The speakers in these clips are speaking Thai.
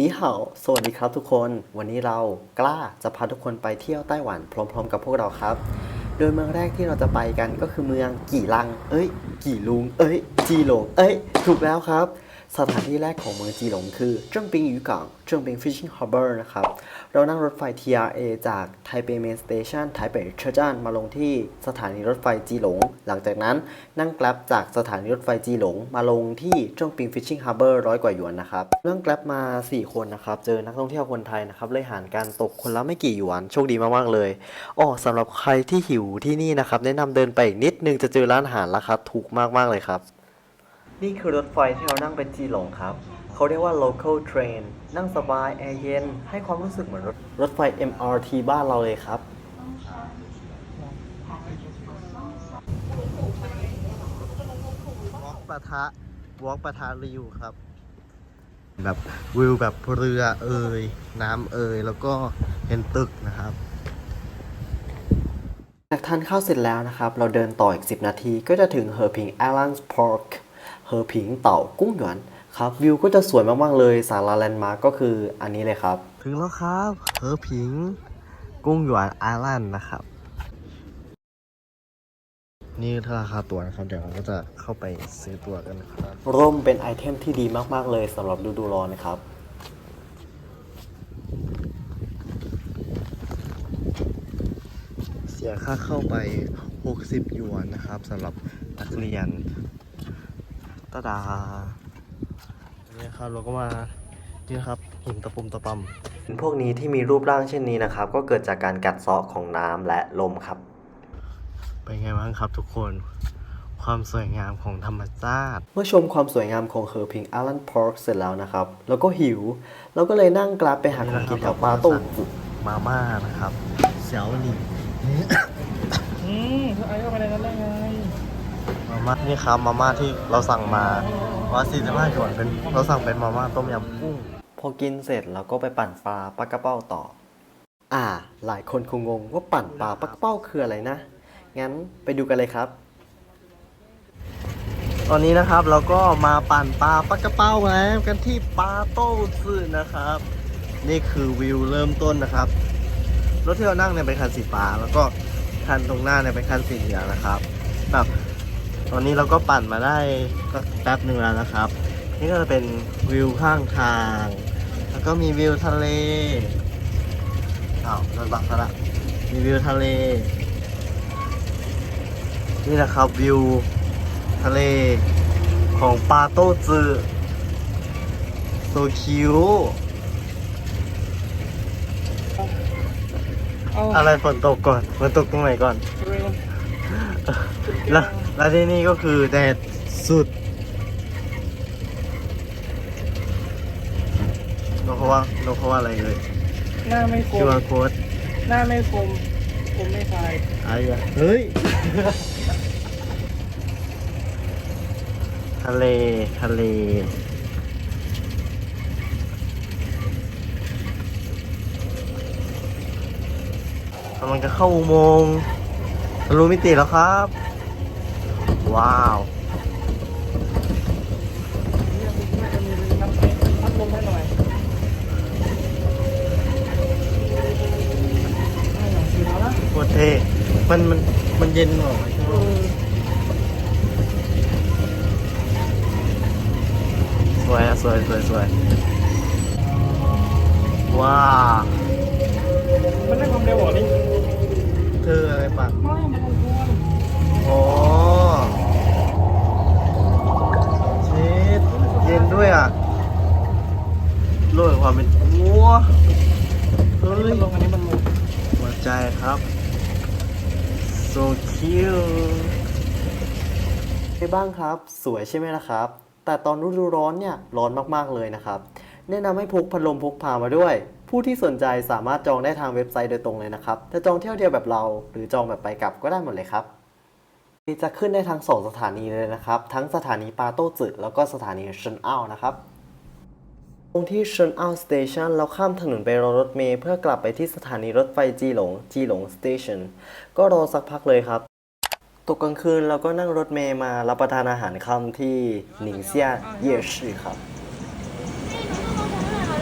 นี่เห่าสวัสดีครับทุกคน วันนี้เรากล้าจะพาทุกคนไปเที่ยวไต้หวันพร้อม ๆ กับพวกเราครับ โดยเมืองแรกที่เราจะไปกันก็คือเมืองกี่ลัง เอ้ย กี่ลุง เอ้ย จีหลง เอ้ย ถูกแล้วครับ สถานที่แรกของเมืองจีหลงคือเจิ้งปิงยูกังเจิ้งปิง Fishing Harbor นะครับ เรานั่งรถไฟ TRA จากไทเปเมนสเตชันไทเปเชอร์จานมาลงที่สถานีรถไฟจีหลง หลังจากนั้นนั่งแกลบจากสถานีรถไฟจีหลง มาลงที่เจิ้งปิง Fishing Harbor ร้อยกว่าหยวนนะครับนั่งแกลบมา 4 คนนะครับ เจอนักท่องเที่ยวคนไทยนะครับ เลยหารการตกคนละไม่กี่หยวน โชคดีมากๆเลยอ๋อสำหรับใครที่หิวที่นี่นะครับแนะนำเดินไปอีกนิดนึงจะเจอร้านอาหารราคาถูกมากๆเลยครับ นี่คือรถไฟที่เรานั่งเป็นจีหลงครับ เขาเรียกว่า local train นั่งสบาย แอร์เย็น ให้ความรู้สึกเหมือนรถรถไฟ MRT บ้านเราเลยครับ วอล์กปะทะ วอล์กปะทะริวครับ แบบวิวแบบเรือเอ่ยน้ำเอ่ยแล้วก็เห็นตึกนะครับจากทานข้าวเสร็จแล้วนะครับ เราเดินต่ออีก 10 นาทีก็จะถึงเฮอร์พิง Islands Park เฮอร์พิงเต่ากุ้งหยวนครับวิวก็จะสวยมากๆเลยสาราแลนด์มาร์กก็คืออันนี้เลยครับ ถึงแล้วครับเฮอร์พิง กุ้งหยวนไอแลนด์นะครับ นี่ราคาตั๋วนะครับเดี๋ยวเราก็จะเข้าไปซื้อตั๋วกันนะครับร่มเป็นไอเทมที่ดีมากๆเลยสำหรับฤดูร้อนนะครับเสียค่าเข้าไป 60 หยวนนะครับสำหรับนักเรียน ตาดาเนี่ยครับเราก็มานี่นะครับหินตะปุ่มตะปำพวกนี้ที่มีรูปร่างเช่นนี้นะครับ ก็เกิดจากการกัดเซาะของน้ำและลมครับ เป็นไงบ้างครับทุกคนความสวยงามของธรรมชาติ เมื่อชมความสวยงามของเฮอร์พิงอารันพาร์คเสร็จแล้วนะครับ แล้วก็หิวเราก็เลยนั่งกราฟไปหาของกินแถวปาโต้มาม่านะครับเสี่ยวหลี่อืมไอ้เข้าไปในนั้นได้ไง มาม่านี่ครับมาม่าที่เราสั่งมาว่าสี่สิบห้าหยวนเป็นเราสั่งเป็นมาม่าต้มยำกุ้งพอกินเสร็จเราก็ไปปั่นปลาปลากระเป้าต่อ อ่า หลายคนคงงงว่าปั่นปลาปลากระเป้าคืออะไรนะ งั้นไปดูกันเลยครับ ตอนนี้นะครับเราก็มาปั่นปลาปลากระเป้าแล้วกันที่ปาโต้ซื่อนะครับ นี่คือวิวเริ่มต้นนะครับรถที่เรานั่งเนี่ยเป็นคันสีฟ้าแล้วก็คันตรงหน้าเนี่ยเป็นคันสีเหลืองนะครับแบบต อนนี้เราก็ปั่นมาได้ก็แป๊บหนึ่งแล้วนะครับ นี่ก็จะเป็นวิวข้างทาง แล้วก็มีวิวทะเลอ้าวรถบังซะละมีวิวทะเล นี่นะครับวิวทะเลของปาโต้จือโซคิวเอาอะไรฝนตกก่อนฝนตกตรงไหนก่อนเร็วแล้ว แล้วที่นี่ก็คือแดดสุดนกเขาว่านกเขาว่าอะไรเลยหน้าไม่คคิวมอาร์โค้ดหน้าไม่คมคมไม่คลายอะไรอะเฮ้ย ทะเล ทะเล กำลังจะเข้าอุโมงค์ทะลุมิติแล้วครับ ว้าวเนี่ยมันจะมีน้ำพัดลมให้หน่อยให้หน่อยสีแล้วนะโคตรเท่มันมันมันเย็นหน่อยเออสวยอะสวยสวยสวยว้าวมันได้ความเร็วเหรอนี่เธออะไรปะไม่ มันคงทวนอ๋อเช็ดเย็นด้วยอะโลกแห่งความเป็นวัวเฮ้ยลงอันนี้มันลงหัวใจครับ so cute ไงบ้างครับ สวยใช่ไหมล่ะครับ แต่ตอนฤดูร้อนเนี่ย ร้อนมากๆเลยนะครับ แนะนำให้พกพัดลมพกพามาด้วย ผู้ที่สนใจสามารถจองได้ทางเว็บไซต์โดยตรงเลยนะครับ จะจองเที่ยวเดียวแบบเรา หรือจองแบบไปกลับก็ได้หมดเลยครับ จะขึ้นได้ทั้ง 2 สถานีเลยนะครับ ทั้งสถานีปาโต้จืแล้วก็สถานีเชินอ้านะครับตรงที่เชินอ้าสเตชันเราข้ามถนนไปรอรถเมล์เพื่อกลับไปที่สถานีรถไฟจีหลงจีหลงสเตชันก็รอสักพักเลยครับตกกลางคืนเราก็นั่งรถเมล์มารับประทานอาหารค่ำที่หนิงเซียเย่ชื่อครับ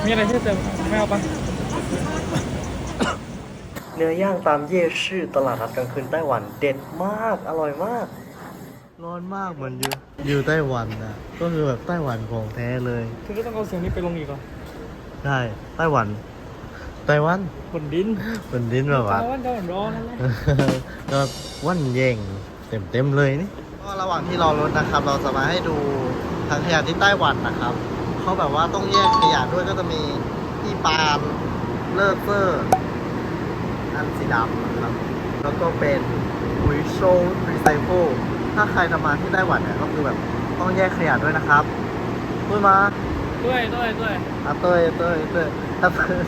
มีอะไรที่จะไม่เอาปะ เนื้อย่างตามเย่ชื่อตลาดนัดกลางคืนไต้หวัน เด็ดมาก อร่อยมาก ร้อนมากเหมือนอยู่อยู่ไต้หวันนะก็คือแบบไต้หวันของแท้เลยคือก็ต้องเอาเสียงนี้ไปลงอีกเหรอใช่ไต้หวัน ไต้หวันบนดินเป็นดินแบบว่าเจ้าวันเจ้าวันร้อนนั่นแหละก็วันเย่งเต็มเต็มๆเลยนี่ก็ระหว่างที่รอรถนะครับ เราจะมาให้ดูถังขยะที่ไต้หวันนะครับเขาแบบว่าต้องแยกขยะด้วยก็จะมีที่ปาล์มเลอเซอร์ อันสีดำนะครับ แล้วก็เป็นวิโชรีไซเคิลถ้าใครจะมาที่ไต้หวันเนี่ยก็คือแบบต้องแยกขยะด้วยนะครับพูดมาด้วยด้วยด้วยอะเต้ยเต้ยเต้ยถ้าเต้ย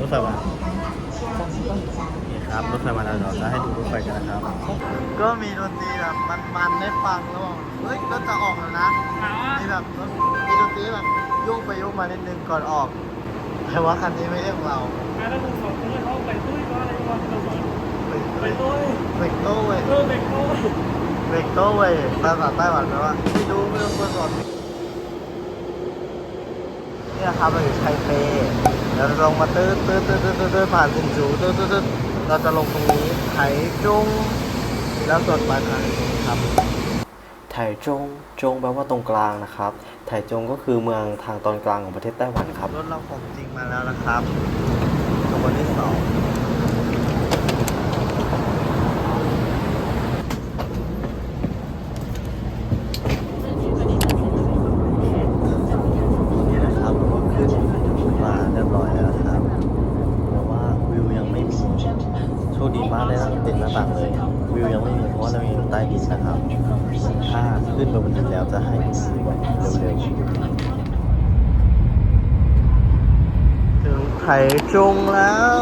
รถไฟมานี่ครับรถไฟมาแล้วเดี๋ยวจะให้ดูรถไฟกันนะครับ ก็มีดนตรีแบบมันๆได้ฟังแล้วบอกเฮ้ยรถจะออกแล้วนะถามว่ามีแบบรถมีดนตรีแบบโยกไปโยกมานิดนึงก่อนออก แต่ว่าคันนี้ไม่ใช่ของเรา แล้วถ้าคุณสองคนเขาไปตุ้ยก็อะไรก็เราบอกเบรกไปตุ้ยเบรกโต้เว้ยเออเด็กเขาเบรกโต้เว้ยภาษาไต้หวันแปลว่าไม่รู้ไม่รู้คนสอนเนี่ยครับเราอยู่ไทเปเราลงมาตื้อตื้อตื้อตื้อตื้อตื้อผ่านซินจูตื้อตื้อตื้อเราจะลงตรงนี้ไถจงแล้วจดปลายทางครับไถจงจงแปลว่าตรงกลางนะครับ ไถจงก็คือเมืองทางตอนกลางของประเทศไต้หวันครับ รถเราของจริงมาแล้วนะครับ ขบวนที่สองนี่นะครับเราก็ขึ้นมาเรียบร้อยแล้วนะครับแต่ว่าวิวยังไม่มีโชคดีมากได้นั่งติดหน้าต่างเลย วิวยังไม่มีเพราะว่าเราอยู่ใต้ดินนะครับ ถ้าขึ้นไปบนดินแล้วจะให้ดูเร็วๆ ถึง ไข่จงแล้ว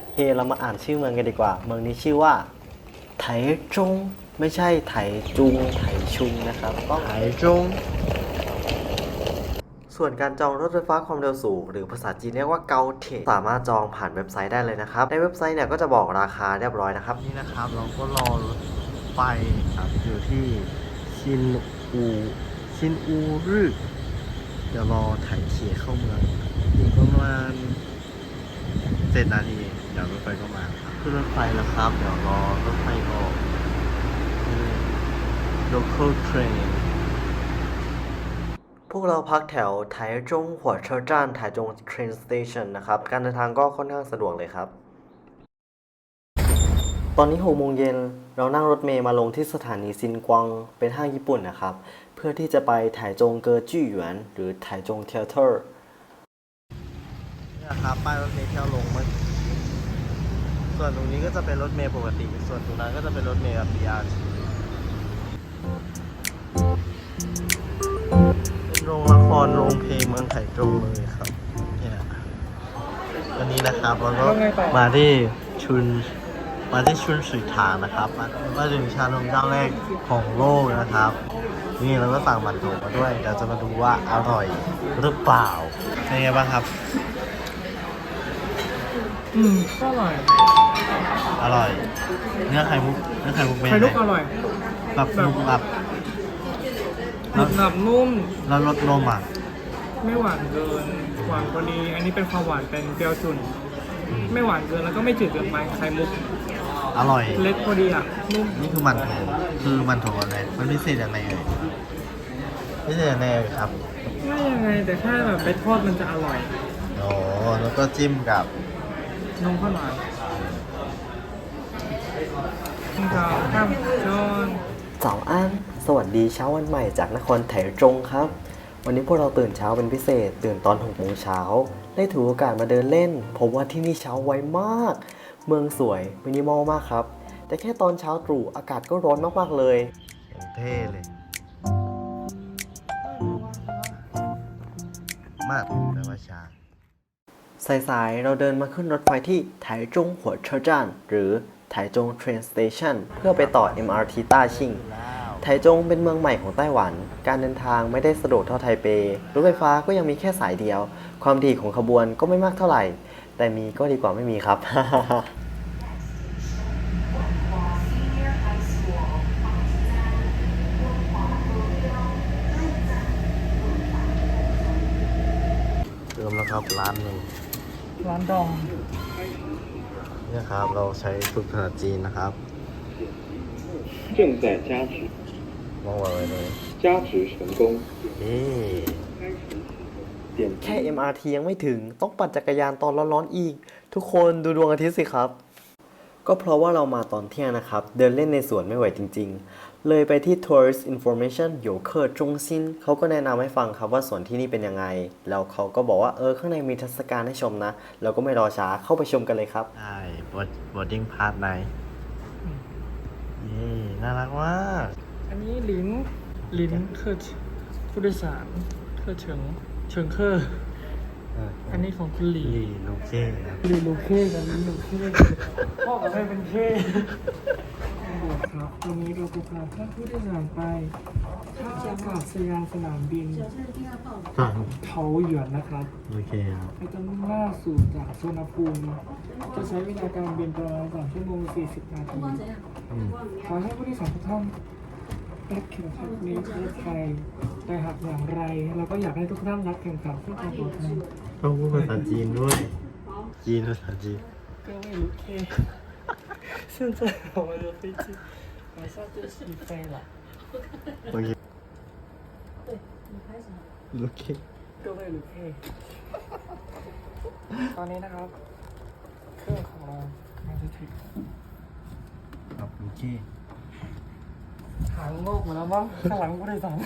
โอเคเรามาอ่านชื่อเมืองกันดีกว่า เมืองนี้ชื่อว่า ไถจง ไม่ใช่ไถจุง ไถชุงนะครับต้องไข่จง ส่วนการจองรถไฟฟ้าความเร็วสูง หรือภาษาจีนเรียกว่าเกาเทสามารถจองผ่านเว็บไซต์ได้เลยนะครับ ในเว็บไซต์เนี่ยก็จะบอกราคาเรียบร้อยนะครับ นี่นะครับ เราก็รอรถไฟครับอยู่ที่ชินอู ชินอูรึเดี๋ยวรอไถเขียเข้าเมืองอีกประมาณเจ็ดนาทีเดี๋ยวรถไฟก็มาครับขึ้นรถไฟแล้วครับ เดี๋ยวรอรถไฟออกนี่ local train พวกเราพักแถวไถจงหัวเชอร์จ้านไถจง train station นะครับ การเดินทางก็ค่อนข้างสะดวกเลยครับ ตอนนี้6โมงเย็นเรานั่งรถเมล์มาลงที่สถานีซินกวางเป็นห้างญี่ปุ่นนะครับ เพื่อที่จะไปไถจงเกอร์จี้หยวน หรือไถจงเทเตอร์นี่นะครับป้ายรถเมล์ที่เราลงเมื่อส่วนตรงนี้ก็จะเป็นรถเมล์ปกติ ส่วนตรงนั้นก็จะเป็นรถเมล์แบบ BRT เป็นโรงละครโรงเพลงเมืองไถตรงเลยครับเนี่ยวันนี้นะครับเราก็มาที่ชุน มาที่ชุนสุยทางนะครับมามาถึงชานมเจ้าแรกของโลกนะครับ นี่เราก็สั่งมันโถมาด้วย เดี๋ยวจะมาดูว่าอร่อยหรือเปล่าเป็นไงบ้างครับ อืมก็อร่อย อร่อย เนื้อไข่มุก เนื้อไข่มุกเป็นไข่ยังลูกอไงร่อยแบบนุ่มแบบหนึบหนับนุ่ม แล้วรสนมอะไม่หวานเกิน หวานพอดี อันนี้เป็นความหวานเป็นเปรี้ยวฉุน ไม่หวานเกินแล้วก็ไม่จืดเกินไปไข่มุก อร่อย เล็กพอดีอะนุ่มนี่คือมันโถคือมันโถอะไร มันพิเศษยังไงเอ่ยพิเศษยังไงเอ่ยครับไม่ยังไงแต่ถ้าแบบไปทอดมันจะอร่อยโอ้แล้วก็จิ้มกับนมข้าวหลามนี่ก็ข้ามจอนเจ้าอันสวัสดีเช้าวันใหม่จากนครไถจงครับ วันนี้พวกเราตื่นเช้าเป็นพิเศษ ตื่นตอน6โมงเช้าได้ถือโอกาสมาเดินเล่นผมว่าที่นี่เช้าไวมาก เมืองสวยมินิมอลมากครับ แต่แค่ตอนเช้าตรู่อากาศก็ร้อนมากๆเลยอย่างเท่เลย มากแปลว่าช้าสายๆ เราเดินมาขึ้นรถไฟที่ไถจงหัวเชอร์จานหรือไถจง Train Station เพื่อไปต่อ MRT ต้าชิงแล้วไถจงเป็นเมืองใหม่ของไต้หวัน การเดินทางไม่ได้สะดวกเท่าไทเป รถไฟฟ้าก็ยังมีแค่สายเดียว ความถี่ของขบวนก็ไม่มากเท่าไหร่ แต่มีก็ดีกว่าไม่มีครับ เติมแล้วครับร้านหนึ่งร้านดองเนี่ยครับเราใช้ฝึกภาษาจีนนะครับ正在加持，忙完了没？加持成功。เอ๊ะ点แค่ MRT ยังไม่ถึง ต้องปั่นจักรยานตอนร้อนๆอีก ทุกคนดูดวงอาทิตย์สิครับ ก็เพราะว่าเรามาตอนเที่ยงนะครับ เดินเล่นในสวนไม่ไหวจริง ๆ เลยไปที่ Tourist Information โยเคอร์จงซินเขาก็แนะนำให้ฟังครับว่าสวนที่นี่เป็นยังไง แล้วเขาก็บอกว่าเออข้างในมีเทรรศกาลให้ชมนะ เราก็ไม่รอช้าเข้าไปชมกันเลยครับ ใช่บอดบอดดิ้งพาร์ทในเย้น่ารักมาก อันนี้ลิ้นลิ้นเคอร์ผู้โดยสารเคอร์เฉิง เฉิงเคอร์ อันนี้ของคุณหลีลีลูเก้ครับหลีลูเค้กับลิ้นลูเค้พ่อกับแม่เป็นเค้ครับตรงนี้เราจะพาท่านผู้โดยสารไปท่าอากาศยานสนามบินฝั่งเขาหยวนนะครับโอเคครับไปจะมุ่งหน้าสู่จากสุวรรณภูมิจะใช้เวลาการบินประมาณ2ชั่วโมง40นาทีอืมขอให้ผู้โดยสารทุกท่านรักเข็มขัดนิรภัย แต่หากอย่างไร เราก็อยากให้ทุกท่านรักเข็มขัดเพื่อความปลอดภัย ต้องพูดภาษาจีนด้วย จีนภาษาจีน 各位旅客，现在我们的飞机马上就起飞了。 โอเคลูเก้ 各位旅客，ตอนนี้นะครับ เครื่องของเรากำลังจะถึง ครับลูเก้ หางโงกหมดแล้วมั้งข้างหลังผู้โดยสาร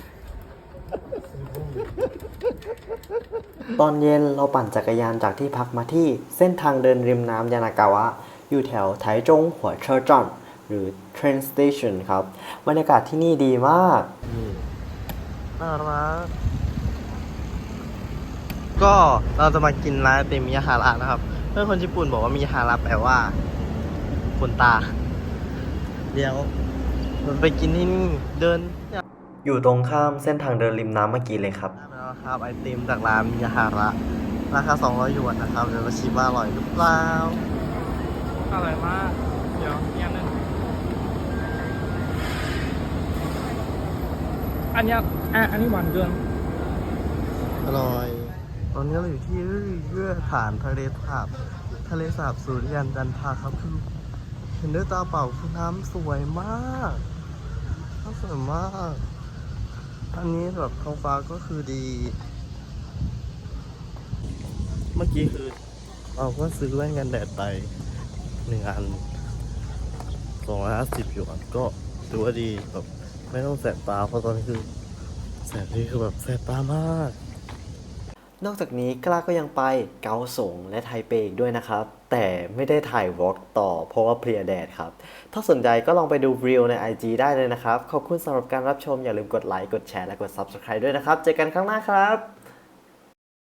ตอนเย็นเราปั่นจักรยานจากที่พักมาที่เส้นทางเดินริมน้ำยานากาวะ อยู่แถวไถจงหัวเชอร์จอนหรือ train station ครับ บรรยากาศที่นี่ดีมากน่ารักก็เราจะมากินร้านไอติมมิยาฮาระนะครับ เพื่อนคนญี่ปุ่นบอกว่ามิยาฮาระแปลว่าคนตา เดี๋ยวมันไปกินที่นี่เดิน อยู่ตรงข้ามเส้นทางเดินริมน้ำเมื่อกี้เลยครับ ได้มาแล้วครับไอติมจากร้านมิยาฮาระ ราคา 200หยวนนะครับ เดี๋ยวมาชิมว่าอร่อยหรือเปล่าอร่อยมาก เดี๋ยวอีกอันหนึงอันเนี้ยอะอันนี้หวานเกิน อร่อย ตอนนี้เราอยู่ที่เยื่อฐานทะเลสาบทะเลสาบสุริยันจันทราครับคือเห็นด้วยตาเปล่าคือน้ำสวยมากน้ำสวยมาก อันนี้แบบท้องฟ้าก็คือดี เมื่อกี้คือเราก็ซื้อแว่นกันแดดไปหนึ่งอันสองร้อยห้าสิบหยวนก็ถือว่าดีแบบไม่ต้องแสบตาเพราะตอนนี้คือแสบนี่คือแบบแสบตามาก นอกจากนี้กล้าก็ยังไปเกาสงและไทเปอีกด้วยนะครับ แต่ไม่ได้ถ่ายวอล์กต่อเพราะว่าเพลียแดดครับ ถ้าสนใจก็ลองไปดูรีลใน IG ได้เลยนะครับ ขอบคุณสำหรับการรับชมอย่าลืมกดไลค์กดแชร์และกด Subscribe ด้วยนะครับ เจอกันครั้งหน้าครับ